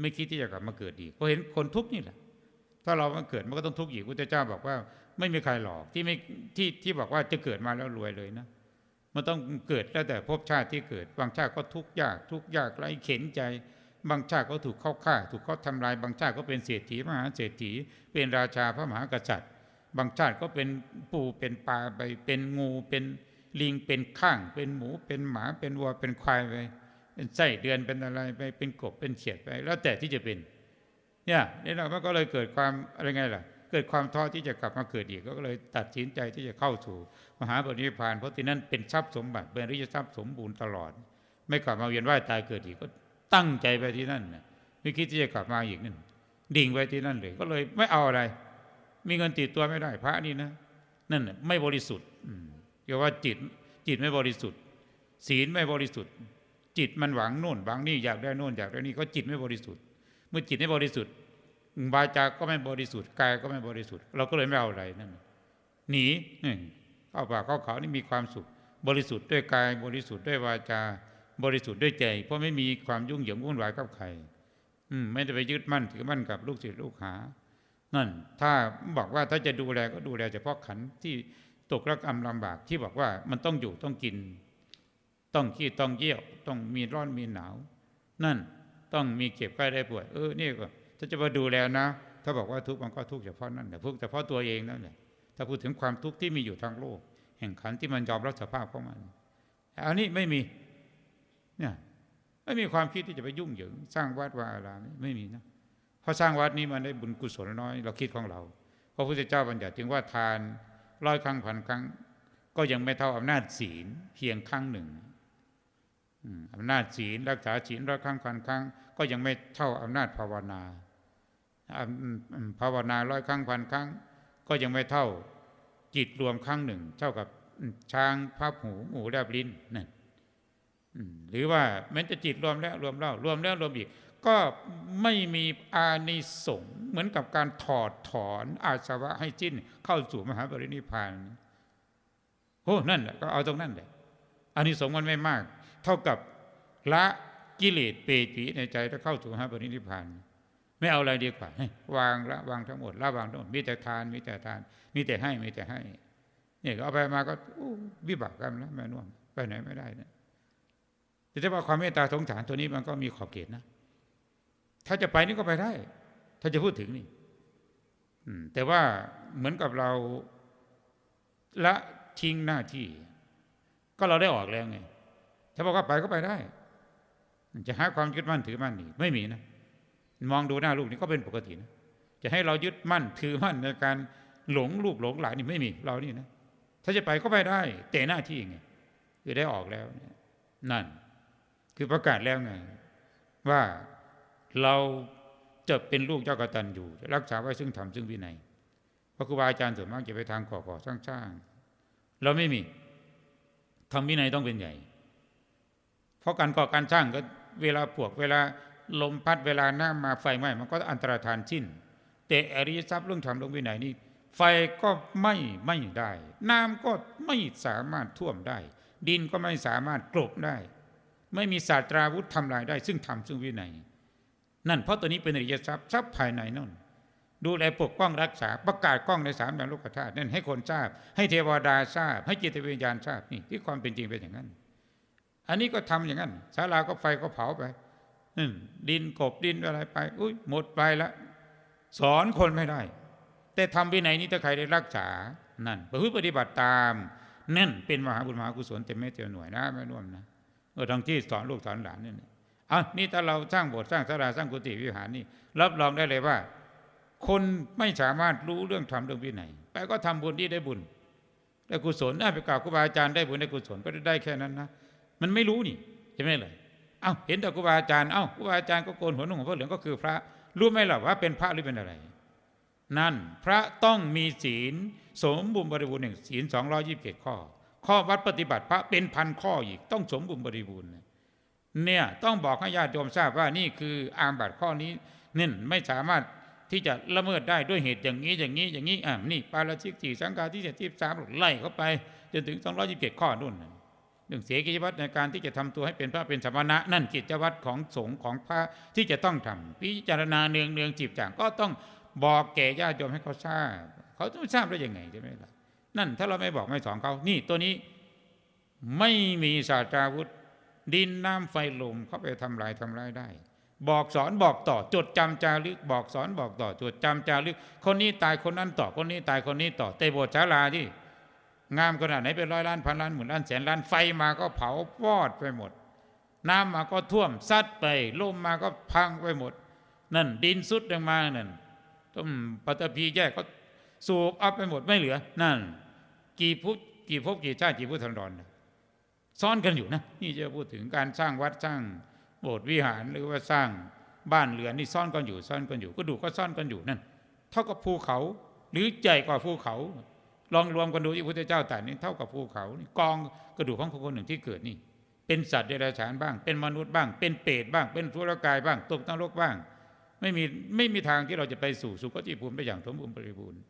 ไม่คิดที่จะกลับมาเกิดอีกเพราะเห็นคนทุกข์นี่แหละ ถ้าเรามาเกิดมันก็ต้องทุกข์อีกพุทธเจ้าบอกว่า ไม่มีใครหลอกที่ไม่ที่ที่บอกว่าจะเกิดมาแล้วรวยเลยนะมันต้องเกิดแล้วแต่ภพชาติที่เกิด บางชาติก็ทุกข์ยาก ทุกข์ยากไร้เข็นใจ บางชาติก็ถูกเข้าฆ่า ถูกเขาทำลาย บางชาติก็เป็นเศรษฐีมหาเศรษฐี เป็นราชาพระมหากษัตริย์ บางชาติก็เป็นปูเป็นปลาไปเป็นงูเป็นลิงเป็นข้าง เป็นหมูเป็นหมาเป็นวัวเป็นควายไป เป็นไส้เดือนเป็นอะไรไปเป็นกบเป็นเขียดไป แล้วแต่ที่จะเป็น เนี่ยนี่เราก็เลยเกิดความอะไรไงล่ะ เกิดความท้อที่จะกลับมาเกิดอีก ก็เลยตัดสินใจที่จะเข้าสู่ มหาปรินิพานเพราะที่นั่นเป็นทรัพย์สมบัติเป็นริยทรัพย์สมบูรณ์ตลอด ไม่กลับมาเวียนว่ายตายเกิดอีกก็ตั้งใจไปที่นั่นนะไม่คิดที่จะกลับมาอีกนั่นดิ่งไปที่นั่นเลย ก็เลยไม่เอาอะไร มีเงินติดตัวไม่ได้พระนี่นะนั่นน่ะไม่บริสุทธิ์อืมเรียกว่าจิตจิตไม่บริสุทธิ์ ศีลไม่บริสุทธิ์ จิตมันหวังโน่นหวังนี่อยากได้โน่นอยากได้นี่ก็จิตไม่บริสุทธิ์ เมื่อจิตไม่บริสุทธิ์วาจาก็ไม่บริสุทธิ์กายก็ไม่บริสุทธิ์เราก็เลยไม่เอาอะไรนั่นหนีเข้าป่าเข้าเขานี่มีความสุข บริสุทธิ์ด้วยกายบริสุทธิ์ด้วยวาจา บริสุทธิ์ด้วยใจ เพราะไม่มีความยุ่งเหยิงวุ่นวายกับใครอืมไม่ได้ไปยึดมั่นถือมั่นกับลูกศิษย์ลูกหา นั่น ถ้าบอกว่าถ้าจะดูแลก็ดูแลเฉพาะขันที่ตกระกรรมลำบากที่บอกว่ามันต้องอยู่ต้องกิน ต้องขี้ต้องเยี่ยวต้องมีร้อนมีหนาว นั่นต้องมีเก็บไข้ได้ป่วยเออนี่ก็ถ้าจะมาดูแลนะ ถ้าบอกว่าทุกข์มันก็ทุกข์เฉพาะนั่นแหละทุกข์เฉพาะตัวเองนั่นแหละถ้าพูดถึงความทุกข์ที่มีอยู่ทางโลก แห่งขันที่มันยอมรับสภาพของมันอันนี้ไม่มีเนี่ยไม่มีความคิดที่จะไปยุ่งเหยิงสร้างวัดวาอารามไม่มีนะเพราะสร้างวัดนี้มันได้บุญกุศลน้อย เราคิดของเราพระพุทธเจ้าบัญญัติถึงว่าทานร้อยครั้งพันครั้ง ก็ยังไม่เท่าอำนาจศีลเพียงครั้งหนึ่ง อำนาจศีลรักษาศีลร้อยครั้งพันครั้ง ก็ยังไม่เท่าอำนาจภาวนาภาวนาร้อยครั้งพันครั้ง ก็ยังไม่เท่าจิตรวมครั้งหนึ่ง เท่ากับช้างพับหูหมูแลบลิ้นนั่นหรือว่าแม้จะจิตรวมแล้วรวมเล่ารวมแล้วรวมอีก ก็ไม่มีอานิสงส์เหมือนกับการถอดถอนอาสวะให้สิ้นเข้าสู่มหาปรินิพพานโอ้นั่นแหละก็เอาตรงนั้นแหละอานิสงส์มันไม่มาก เท่ากับละกิเลสเปรตผีในใจแล้วเข้าสู่มหาปรินิพานไม่เอาอะไรดีกว่า วางละวางทั้งหมดละวางทั้งหมดมีแต่ทานมีแต่ทาน มีแต่ให้มีแต่ให้เนี่ยเอาไปมาก็วิบากกรรมแล้วแม่น่วมไปไหนไม่ได้นะแต่ถ้าว่าความเมตตาสงสารตัวนี้มันก็มีขอบเขตนะ ถ้าจะไปนี่ก็ไปได้ ถ้าจะพูดถึงนี่แต่ว่าเหมือนกับเราละทิ้งหน้าที่ ก็เราได้ออกแล้วไง ถ้าบอกว่าไปก็ไปได้ จะหาความยึดมั่นถือมั่นนี่ไม่มีนะมองดูหน้าลูกนี่ก็เป็นปกตินะจะให้เรายึดมั่นถือมั่นในการหลงลูกหลงหลานนี่ไม่มีเรานี่นะถ้าจะไปก็ไปได้ แต่หน้าที่ไงคือได้ออกแล้วนั่น คือประกาศแล้วไงว่าเราจะเป็นลูกเจ้ากตันอยู่รักษาไว้ซึ่งธรรมซึ่งวินัยเพราะครูบาอาจารย์ส่วนมากจะไปทางก่อก่อสร้างๆเราไม่มีทำวินัยต้องเป็นใหญ่ ราะการก่อการสร้างก็เวลาปวกเวลาลมพัดเวลาน้ำมาไฟไหม้มันก็อันตรธานสิ้น แต่อริยทรัพย์เรื่องธรรมเรื่องวินัยนี่ไฟก็ไม่ไม่ได้ น้ำก็ไม่สามารถท่วมได้ ดินก็ไม่สามารถกลบได้ ไม่มีศาสตราวุธทำลายได้ ซึ่งธรรมซึ่งวินัย นั่นเพราะตัวนี้เป็นอริยทรัพย์ทรัพย์ภายในนั่นดูแลปกป้องรักษาประกาศกล้องในสามดาวโลกธาตุนั่นให้คนทราบ ให้เทวดาทราบ ให้จิตวิญญาณทราบนี่ที่ความเป็นจริงเป็นอย่างนั้น อันนี้ก็ทำอย่างนั้นศาลาก็ไฟก็เผาไปดินกบดินอะไรไป อุ้ยหมดไปละ สอนคนไม่ได้ แต่ทำวินัยนี้ถ้าใครได้รักษา นั่นประพฤติปฏิบัติตามนั่นเป็นมหาบุญมหากุศลเต็มเม็ดเต็มหน่วยนะไม่ร่วมนะเออทั้งที่สอนลูกสอนหลานนี่นอะนี่ถ้าเราสร้างโบสถ์สร้างศาลาสร้างกุฏิวิหารนี่ รับรองได้เลยว่า คนไม่สามารถรู้เรื่องธรรมเรื่องวินัยไปก็ทำบุญที่ได้บุญได้กุศลได้ไปกราบครูบาอาจารย์ได้บุญได้กุศลก็ได้แค่นั้นนะ มันไม่รู้นี่ใช่ไหมเลยเอ้าเห็นแต่ครูบาอาจารย์เอ้าครูบาอาจารย์ก็โกนหัวนุ่งหัวผ้าเหลืองก็คือพระ รู้ไหมล่ะว่าเป็นพระหรือเป็นอะไร นั่นพระต้องมีศีล สมบูรณ์บริบูรณ์หนึ่งศีลสองร้อยี่สิบเจ็ดข้อ ข้อวัดปฏิบัติพระเป็นพันข้ออีก ต้องสมบูรณ์บริบูรณ์เนี่ยต้องบอกให้ญาติโยมทราบว่านี่คืออามบัตข้อนี้นี่ไม่สามารถที่จะละเมิดได้ด้วยเหตุอย่างนี้อย่างนี้อย่างนี้อ่านี่ปาราชิกสี่สังฆาที่เจ็ดที่สามไล่เข้าไปจนถึงสองร้อยี่สิบเจ็ดข้อนู่นน่ะ เรื่องเสียกิจวัตรในการที่จะทำตัวให้เป็นพระเป็นสมณะ นั่นกิจวัตรของสงฆ์ของพระที่จะต้องทำพิจารณาเนืองเนืองจีบจางก็ต้องบอกแก่ญาติโยมให้เขาทราบ เขาจะทราบได้ยังไงใช่ไหมล่ะนั่นถ้าเราไม่บอกไม่สอนเขานี่ตัวนี้ไม่มีศาสตราวุธ ดินน้ำไฟลมเขาไปทำลายทำลายได้ บอกสอนบอกต่อ จดจำจารึกบอกสอนบอกต่อ จดจำจารึกคนนี้ตายคนนั้นต่อคนนี้ตายคนนี้ต่อเตโบสถ์ศาลาที่ งามขนาดไหนเป็นร้อยล้านพันล้านหมื่นล้านแสนล้านไฟมาก็เผาวอดไปหมด น้ำมาก็ท่วมซัดไปลมมาก็พังไปหมด นั่น ดินสุดลงมานั่นต้มปัตตภีแยกก็สูบอัพไปหมดไม่เหลือ นั่น กี่พุทธกี่ภพกี่ชาติกี่พุทธันดรซ้อนกันอยู่นะนี่จะพูดถึงการสร้างวัดสร้างโบสถ์วิหารหรือว่าสร้างบ้านเรือนนี่ซ่อนกันอยู่ซ่อนกันอยู่ก็ดูก็ซ่อนกันอยู่นั่นเท่ากับภูเขาหรือใหญ่กว่าภูเขา ลองรวมกันดูที่พระพุทธเจ้าตรัสนี่เท่ากับภูเขานี่กองกระดูกของคนคนหนึ่งที่เกิดนี่ เป็นสัตว์เดรัจฉานบ้าง เป็นมนุษย์บ้าง เป็นเปรตบ้าง เป็นทุรกายบ้างตกนรกบ้าง ไม่มีไม่มีทางที่เราจะไปสู่สุคติภูมิได้อย่างสมบูรณ์บริบูรณ์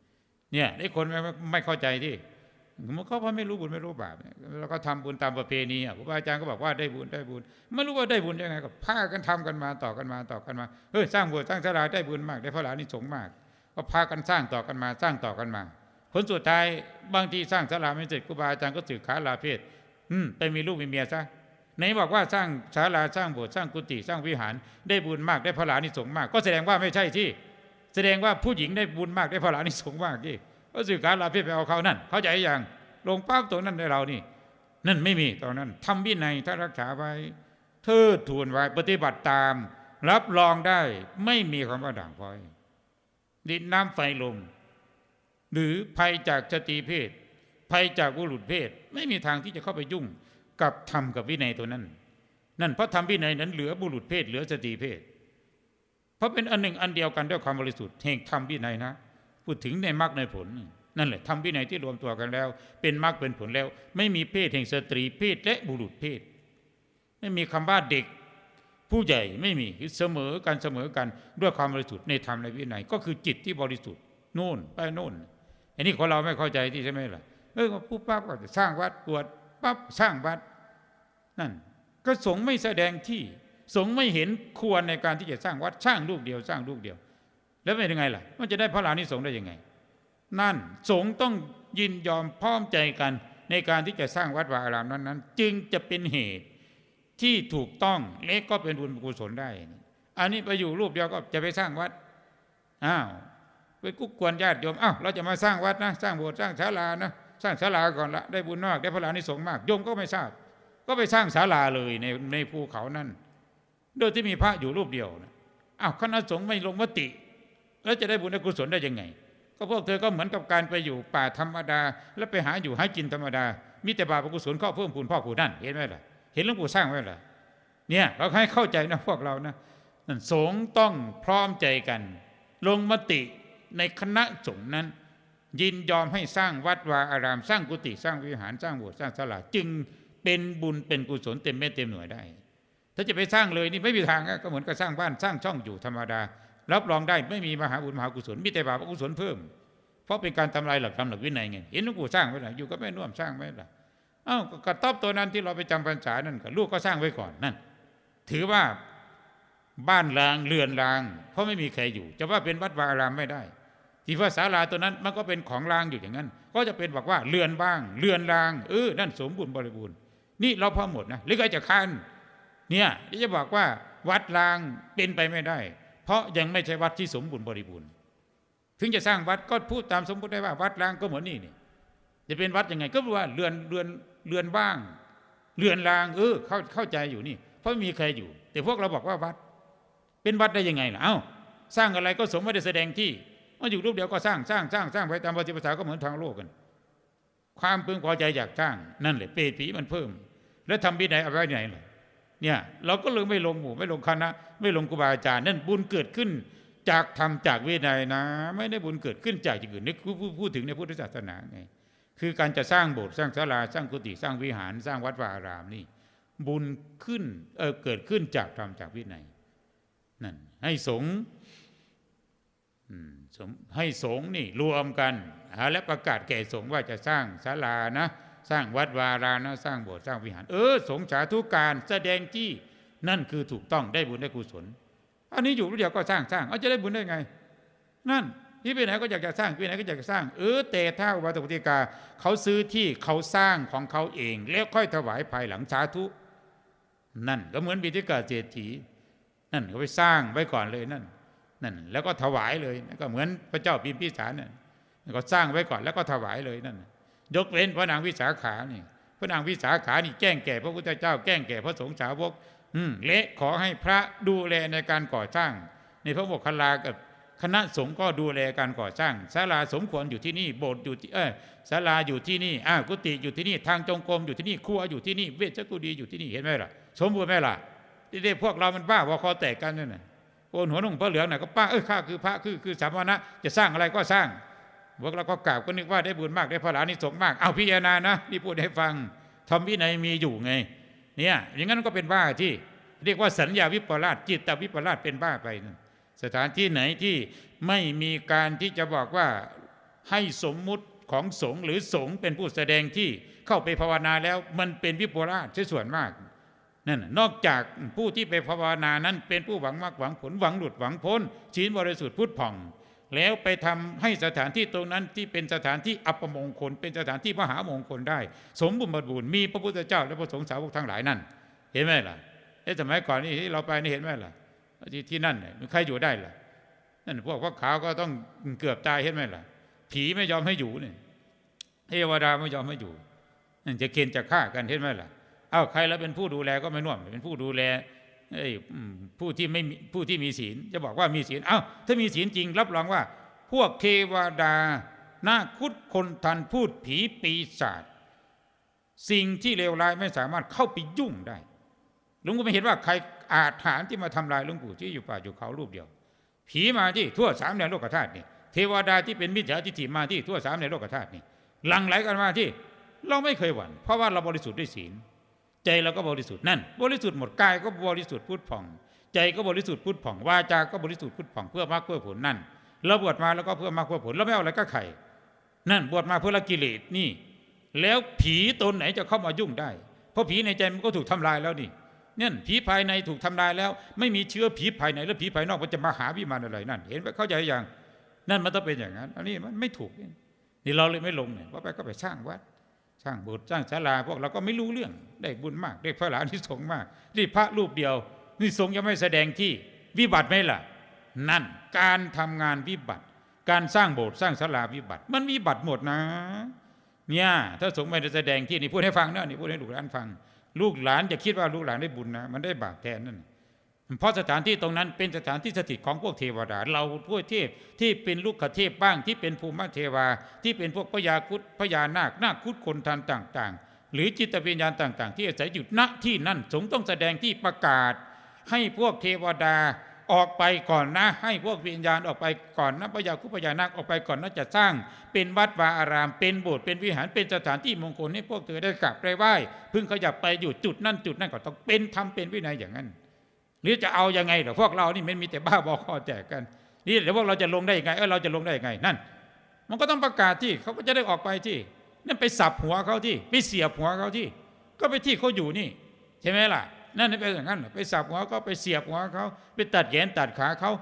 เนี่ยไอ้คนไม่ไม่เข้าใจที่มันก็เพราะไม่รู้บุญไม่รู้บาปแล้วก็ทำบุญตามประเพณีอะครูบาอาจารย์ก็บอกว่าได้บุญได้บุญไม่รู้ว่าได้บุญยังไงก็พากันทำกันมาต่อกันมาต่อกันมาเฮ้ยสร้างบสถ์สร้างศาลาได้บุญมากได้พระหลานิสงส์มาก ก็พากันสร้างต่อกันมาสร้างต่อกันมา ผลสุดท้ายบางทีสร้างศาลาไม่เสร็จครูบาอาจารย์ก็สึกขาลาเพศอืมไปมีลูกมีเมียซะไหนบอกว่าสร้างศาลาสร้างโบสถ์สร้างกุฏิสร้างวิหารได้บุญมากได้พระลานิสงส์มาก ก็แสดงว่าไม่ใช่ที่ แสดงว่าผู้หญิงได้บุญมากได้พระลานิสงส์มากที่ก็สึกขาลาเพศไปเอาเขานั่น เข้าใจอยังลงปั๊บตรงนั้นในเรานี่ นั่นไม่มีตอนนั้นทำวินัยถ้ารักษาไว้ เทิดทูนไว้ปฏิบัติตาม รับรองได้ไม่มีคำว่าด่างพร้อยดินน้ำไฟลม หรือภัยจากสตรีเพศ ภัยจากบุรุษเพศ ไม่มีทางที่จะเข้าไปยุ่งกับธรรมกับวินัยตัวนั้น นั่นเพราะธรรมวินัยนั้นเหลือบุรุษเพศ เหลือสตรีเพศ เพราะเป็นอันหนึ่งอันเดียวกันด้วยความบริสุทธิ์แห่งธรรมวินัยนะพูดถึงในมรรคในผล นั่นแหละทำวินัยที่รวมตัวกันแล้ว เป็นมรรคเป็นผลแล้ว ไม่มีเพศแห่งสตรีเพศและบุรุษเพศ ไม่มีคำว่าเด็กผู้ใหญ่ไม่มีคือเสมอกันเสมอกันด้วยความบริสุทธิ์ในธรรมในวินัยก็คือจิตที่บริสุทธิ์โน่นไปโน่น อันนี้คนเราไม่เข้าใจที่ใช่ไหมล่ะเออปุ๊บปั๊บก็จะสร้างวัดปวดปั๊บสร้างวัดนั่นก็สงไม่แสดงที่สงไม่เห็นควรในการที่จะสร้างวัดสร้างลูกเดียว สร้างลูกเดียว แล้วเป็นยังไงล่ะ มันจะได้พระลานิสงได้ยังไง นั่นสงต้องยินยอมพร้อมใจกันในการที่จะสร้างวัดวาอารามนั้นๆ จึงจะเป็นเหตุที่ถูกต้องเล็กก็เป็นบุญกุศลได้ อันนี้ไปอยู่รูปเดียวก็จะไปสร้างวัดอ้าว ไปกุ๊กกวนญาติโยมอ้าวเราจะมาสร้างวัดนะ สร้างโบสถ์สร้างศาลานะสร้างศาลาก่อนละได้บุญมากได้พระลานิสงส์มากโยมก็ไม่ทราบ ก็ไปสร้างศาลาเลยในในภูเขานั้นโดยที่มีพระอยู่รูปเดียวนะอ้าวคณะสงฆ์ไม่ลงมติ แล้วจะได้บุญได้กุศลได้ยังไง ก็พวกเธอก็เหมือนกับการไปอยู่ป่าธรรมดา แล้วไปหาอยู่หากินธรรมดา มีแต่บาปกุศลข้อเพิ่มพูนพ่อผูนั่นเห็นไหมล่ะเห็นหลวงปู่สร้างไว้ล่ะเนี่ยเราให้เข้าใจนะพวกเรานะสงต้องพร้อมใจกัน ลงมติ ในคณะสงฆ์นั้น ยินยอมให้สร้างวัดวาอาราม สร้างกุฏิสร้างวิหารสร้างโบสถ์สร้างศาลาจึงเป็นบุญเป็นกุศลเต็มเม็ดเต็มหน่วยได้ ถ้าจะไปสร้างเลยนี่ไม่มีทางก็เหมือนกับสร้างบ้านสร้างช่องอยู่ธรรมดารับรองได้ไม่มีมหาบุญมหากุศลมีแต่บาปอกุศลเพิ่ม เพราะเป็นการทำลายหลักธรรมหลักวินัยไงเห็นหลวงปู่สร้างไว้ล่ะอยู่ก็แม่น่วมสร้างไว้ล่ะอ้าวก็กระต๊อบตัวนั้นที่เราไปจำพรรษานั่นก็ลูกก็สร้างไว้ก่อนนั่นถือว่าบ้านรางเรือนราง เพราะไม่มีใครอยู่ จะว่าเป็นวัดวาอารามไม่ได้ ที่ว่าศาลาตัวนั้นมันก็เป็นของรางอยู่อย่างนั้น ก็จะเป็นบอกว่าเรือนบ้าง เรือนรางเออนั่นสมบูรณ์บริบูรณ์นี่เราพอหมดนะหรือใครจะคันเนี่ยที่จะบอกว่าวัดรางเป็นไปไม่ได้ เพราะยังไม่ใช่วัดที่สมบูรณ์บริบูรณ์ ถึงจะสร้างวัดก็พูดตามสมมติได้ว่า วัดรางก็เหมือนนี่นี่จะเป็นวัดยังไงก็ว่าเรือนเรือนเรือนบ้าง เรือนรางเออเข้าเข้าใจอยู่นี่ เพราะไม่มีใครอยู่ แต่พวกเราบอกว่าวัด เป็นวัดได้ยังไงล่ะเอ้าสร้างอะไรก็สมไม่ได้แสดงที่ มาอยู่รูปเดียวก็สร้างสร้างสร้างสร้างไปตามปฏิปทาก็เหมือนทางโลกกัน ความพึงพอใจอยากสร้างนั่นแหละเปรตผีมันเพิ่ม แล้วทำวินัยเอาไว้ไหนล่ะเนี่ยเราก็เลยไม่ลงหมู่ไม่ลงคณะ ไม่ลงครูบาอาจารย์นั่นบุญเกิดขึ้นจากทำจากวินัยนะ ไม่ได้บุญเกิดขึ้นจากอย่างอื่นนี่พูดพูดถึงในพุทธศาสนาไงคือการจะสร้างโบสถ์สร้างศาลาสร้างกุฏิสร้างวิหารสร้างวัดวาอารามนี่ บุญขึ้นเออเกิดขึ้นจากธรรมจากวินัยนั่นให้สงฆ์ ให้สงฆ์นี่รวมกันหาและประกาศแก่สงฆ์ว่าจะสร้างศาลานะ สร้างวัดวารานะสร้างโบสถ์สร้างวิหาร เออ สงฆ์สาธุการแสดงที่นั่นคือถูกต้องได้บุญได้กุศล อันนี้อยู่เดียวก็สร้างสร้างเอาจะได้บุญได้ไง นั่นที่ไปไหนก็อยากจะสร้างไปไหนก็อยากจะสร้าง เออแต่ถ้าอุบาสกอุบาสิกาเขาซื้อที่เขาสร้างของเขาเอง แล้วค่อยถวายภายหลังสาธุนั่นก็เหมือนบิทิกาเศรษฐีนั่นเขาไปสร้างไว้ก่อนเลยนั่น นั่นแล้วก็ถวายเลยก็เหมือนพระเจ้าพิมพิสารนั่นก็สร้างไว้ก่อนแล้วก็ถวายเลยนั่นยกเว้นพระนางวิสาขานี่พระนางวิสาขานี่แกล้งแก่พระพุทธเจ้าแกล้งแก่พระสงฆ์สาวกอืมเละขอให้พระดูแลในการก่อสร้าง ในพระโมคลากับคณะสงฆ์ก็ดูแลการก่อสร้างศาลาสมควรอยู่ที่นี่โบสถ์อยู่ที่เออศาลาอยู่ที่นี่อ่ากุฏิอยู่ที่นี่ทางจงกรมอยู่ที่นี่ครัวอยู่ที่นี่เวชกุดีอยู่ที่นี่เห็นไหมล่ะ สมบูรณ์ไหมล่ะที่พวกเรามันบ้าว่าคอแตกกันนั่นน่ะ โกนหัวนุ่งพระเหลืองน่ะก็ป้าเออข้าคือพระคือคือสามณะจะสร้างอะไรก็สร้างพวกเราก็กราบก็นึกว่าได้บุญมากได้พระหลานิสงส์มากเอาพิจารณานะนี่พูดให้ฟังทำวินัยมีอยู่ไง เนี่ยอย่างนั้นก็เป็นบ้าที่เรียกว่าสัญญาวิปลาสจิตตวิปลาสเป็นบ้าไปสถานที่ไหนที่ไม่มีการที่จะบอกว่าให้สมมุติของสงฆ์หรือสงฆ์เป็นผู้แสดงที่เข้าไปภาวนาแล้วมันเป็นวิปลาสใช่ส่วนมาก นั่นนอกจากผู้ที่ไปภาวนานั้น เป็นผู้หวังมากหวังผลหวังหลุดหวังพ้นศีลบริสุทธิ์พุทธผ่อง แล้วไปทำให้สถานที่ตรงนั้นที่เป็นสถานที่อัปมงคล เป็นสถานที่มหามงคลได้ สมบูรณ์บริบูรณ์มีพระพุทธเจ้าและพระสงฆ์สาวกทั้งหลายนั่น เห็นไหมล่ะเอ้สมัยก่อนนี่เราไปนี่เห็นไหมล่ะที่ที่นั่นเนี่ยใครอยู่ได้ล่ะนั่นพวกพระขาวก็ต้องเกือบตายเห็นไหมล่ะ ผีไม่ยอมให้อยู่เนี่ยเทวดาไม่ยอมให้อยู่นั่นจะเกณฑ์จะฆ่ากันเห็นไหมล่ะ อ้าใครแล้วเป็นผู้ดูแลก็ไม่น่วม เป็นผู้ดูแลผู้ที่ไม่ผู้ที่มีศีล จะบอกว่ามีศีลเอ้าถ้ามีศีลจริง รับรองว่า พวกเทวดาหน้าคุดคนทันพูดผีปีศาจสิ่งที่เลวร้ายไม่สามารถเข้าไปยุ่งได้หลวงปู่ไม่เห็นว่าใครอาถรรพ์ที่มาทำลายหลวงปู่ที่อยู่ป่าอยู่เขารูปเดียว ผีมาที่ทั่วสามแดนโลกธาตุนี่เทวดาที่เป็นมิจฉาทิฏฐิมาที่ทั่วสามแดนโลกธาตุนี่หลังไหลกันมาที่ เราไม่เคยหวั่นเพราะว่าเราบริสุทธิ์ด้วยศีล ใจเราก็บริสุทธิ์นั่น บริสุทธิ์หมดกายก็บริสุทธิ์พุทธผ่อง ใจก็บริสุทธิ์พุทธผ่องวาจาก็บริสุทธิ์พุทธผ่องเพื่อมรรคเพื่อผลนั่นเราบวชมาแล้วก็เพื่อมรรคเพื่อผลเราไม่เอาอะไรก็ไข่นั่นบวชมาเพื่อละกิเลสนี่ แล้วผีตนไหนจะเข้ามายุ่งได้ เพราะผีในใจมันก็ถูกทำลายแล้วนี่เนี่ยผีภายในถูกทำลายแล้ว ไม่มีเชื้อผีภายในแล้วผีภายนอกมันจะมาหาวิมานอะไรนั่น เห็นไหมเข้าใจอยังนั่นมันต้องเป็นอย่างนั้น อันนี้มันไม่ถูกนี่เราเลยไม่ลงเนี่ยว่าไปก็ไปสร้างวัด สร้างโบสถ์สร้างศาลาพวกเราก็ไม่รู้เรื่องได้บุญมาก ได้พระหลานที่สงฆ์มากนี่พระรูปเดียว นี่สงฆ์ยังไม่แสดงที่วิบัติไหมล่ะ นั่นการทำงานวิบัติ การสร้างโบสถ์สร้างศาลาวิบัติ มันวิบัติหมดนะ เนี่ยถ้าสงฆ์ไม่ได้แสดงที่นี่พูดให้ฟังเนะนี่พูดให้ลูกหลานฟัง ลูกหลานจะคิดว่าลูกหลานได้บุญนะ มันได้บาปแทนนั่น เพราะสถานที่ตรงนั้นเป็นสถานที่สถิตของพวกเทวดา เราพวกเทพที่เป็นลูกขเทพบ้างที่เป็นภูมิเทวา ที่เป็นพวกพญาคุดพญานาคนาคคุดคนทันต่าง ๆ หรือจิตวิญญาณต่าง ๆ ที่อาศัยอยู่ณที่นั่นสงฆ์ต้องแสดงที่ประกาศ ให้พวกเทวดาออกไปก่อนนะให้พวกวิญญาณออกไปก่อนนะพญาคุดพญานาคออกไปก่อนนะจะสร้าง เป็นวัดวาอาราม เป็นโบสถ์เป็นวิหารเป็นสถานที่มงคลให้พวกเธอได้กราบได้ไหว้พิ่งขยับไปอยู่จุดนั่นจุดนั่นก็ต้องเป็นทำเป็นวินัยอย่างนั้น หรือจะเอายังไงเหรอพวกเรานี่มันมีแต่บ้าบอคอแจกกัน นี่เดี๋ยวพวกเราจะลงได้ยังไงเออเราจะลงได้ยังไงนั่น มันก็ต้องประกาศที่เขาก็จะได้ออกไปที่ นั่นไปสับหัวเขาที่ไปเสียบหัวเขาที่ ก็ไปที่เขาอยู่นี่ ใช่ไหมล่ะ นั่นเป็นอย่างนั้นไปสับหัวเขาไปเสียบหัวเขาไปตัดแขนตัดขาเขา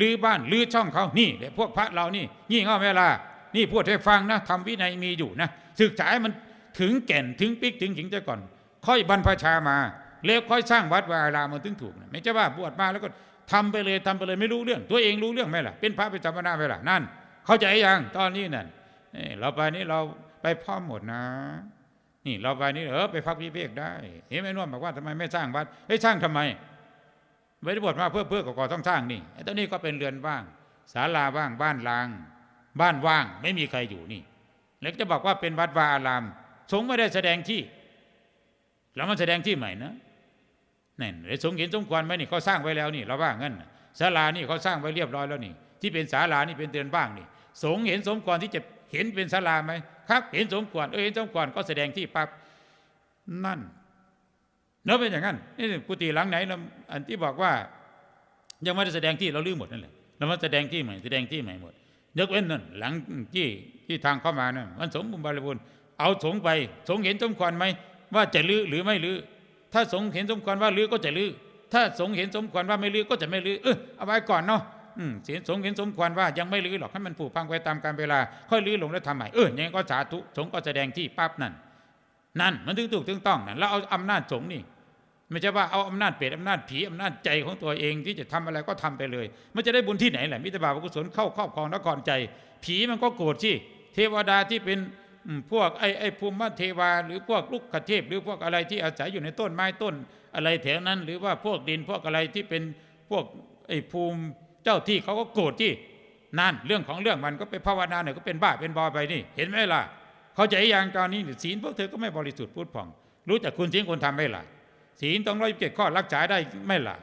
ลื้อบ้านลื้อช่องเขานี่เดี๋ยวพวกพระเรานี่ยิ่งเอาเวลา นี่พูดให้ฟังนะทำวินัยมีอยู่นะศึกษาให้มันถึงแก่นถึงปิกถึงขิงจะก่อน ค่อยบรรพชามา แล้วค่อยสร้างวัดวาอารามมันถึงถูกไม่ใช่ว่าบวชมาแล้วก็ทำไปเลยทำไปเลยไม่รู้เรื่อง ตัวเองรู้เรื่องไหมล่ะ เป็นพระเป็นสมณะไหมล่ะนั่น เข้าใจยังตอนนี้นั่นนี่เราไปนี่เราไปพร้อมหมดนะ นี่เราไปนี่เออไปพักพิเภกได้เห็นไหมนุ่มบอกว่าทำไมไม่สร้างวัดเฮ้ยสร้างทำไมไม่ได้บวชมาเพื่อเพื่อก่อต้องสร้างนี่ไอ้ตอนนี้ก็เป็นเรือนว่างศาลาว่างบ้านลาง บ้านว่างไม่มีใครอยู่นี่ แล้วจะบอกว่าเป็นวัดวาอารามสงไม่ได้แสดงที่ แล้วมันแสดงที่ใหม่นะ นั่นสงเห็นสมควรไหมนี่เขาสร้างไว้แล้วนี่เราว่างั้นศาลานี่เขาสร้างไว้เรียบร้อยแล้วนี่ ที่เป็นศาลานี่เป็นเรือนว่างนี่ สงเห็นสมควรที่จะเห็นเป็นศาลาไหมครับ เห็นสมควรเออเห็นสมควรก็แสดงที่ปั๊บนั่นเนอะเป็นอย่างนั้นนี่กุฏิหลังไหนเราอันที่บอกว่า ยังไม่ได้แสดงที่เราลืมหมดนั่นแหละเรามาแสดงที่ใหม่แสดงที่ใหม่หมดยกเว้นนั่นหลังที่ที่ทางเข้ามานั่นมันสมบูรณ์บริบูรณ์เอาสงไปสงเห็นสมควรไหมว่าจะลื้อหรือไม่ลื้อ ถ้าสงเห็นสมควรว่าลื้อก็จะลื้อถ้าสงเห็นสมควรว่าไม่ลื้อก็จะไม่ลื้อเออเอาไว้ก่อนเนาะอืมเสียสงเห็นสมควรว่ายังไม่ลื้อหรอกให้มันผุพังไปตามกาลเวลา ค่อยลื้อลงแล้วทำใหม่เอออย่างนั้ก็สาธุสงก็แสดงที่ปั๊บนั่นนั่นมันถึงถูกถึงต้องนั่นแล้วเอาอำนาจสงนี่ไม่ใช่ว่าเอาอำนาจเปรตอำนาจผีอำนาจใจของตัวเองที่จะทำอะไรก็ทำไปเลย มันจะได้บุญที่ไหนแหละมิตรบาปกุศลเข้าครอบครองนครใจ ผีมันก็โกรธสิเทวดาที่เป็น พวกไอ้ไอ้ภูมิเทวา หรือพวกลูกขเทพหรือพวกอะไรที่อาศัยอยู่ในต้นไม้ต้น อะไรแถวนั้น หรือว่าพวกดินพวกอะไรที่เป็นพวกไอ้ภูมิเจ้าที่เขาก็โกรธที่นั่นเรื่องของเรื่องมันก็ไปภาวนาเนี่ยก็เป็นบ้าเป็นบอไปนี่ เห็นไหมล่ะ เขาใจอย่างตอนนี้ศีลพวกเธอก็ไม่บริสุทธิ์พูดผ่อง รู้จักคุณศีลคนทำไหมล่ะศีลต้องร้อยเจ็ดข้อรักษาได้ไม่ล่ะ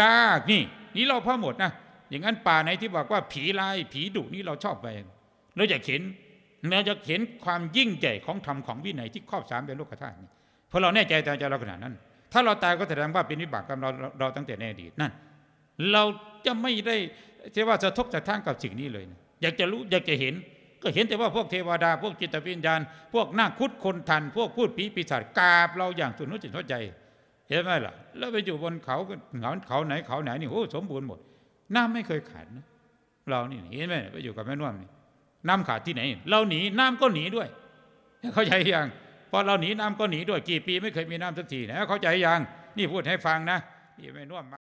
ยากนี่ นี่เราพ่อหมดนะอย่างนั้นป่าไหนที่บอกว่าผีลายผีดุนี่เราชอบไปเราจะเห็น เราจะเห็นความยิ่งใหญ่ของธรรมของวินัยที่ครอบสามเป็นโลกธาตุนี่เพราะเราแน่ใจตามใจเราขนาดนั้น ถ้าเราตายก็แสดงว่าเป็นวิบากกรรมเราเราตั้งแต่ในอดีตนั่น เราจะไม่ได้เรียกว่าสะทกสะท้านกับสิ่งนี้เลยนะอยากจะรู้อยากจะเห็น ก็เห็นแต่ว่าพวกเทวดา พวกจิตวิญญาณ พวกนาคุดคนทัน พวกพูดผีปีศาจกาบเราอย่างสุดหัวจิตหัวใจ เห็นไหมล่ะ แล้วไปอยู่บนเขาเหงาเขาไหนเขาไหนนี่โอ้สมบูรณ์หมดน้ำไม่เคยขาดนะเรานี่เห็นไหมไปอยู่กับแม่นวลนี่ น้ำขาดที่ไหน เราหนีน้ำก็หนีด้วย เข้าใจยังพอเราหนีน้ำก็หนีด้วยกี่ปีไม่เคยมีน้ำสักทีนะเข้าใจยังนี่พูดให้ฟังนะนี่ไม่นวม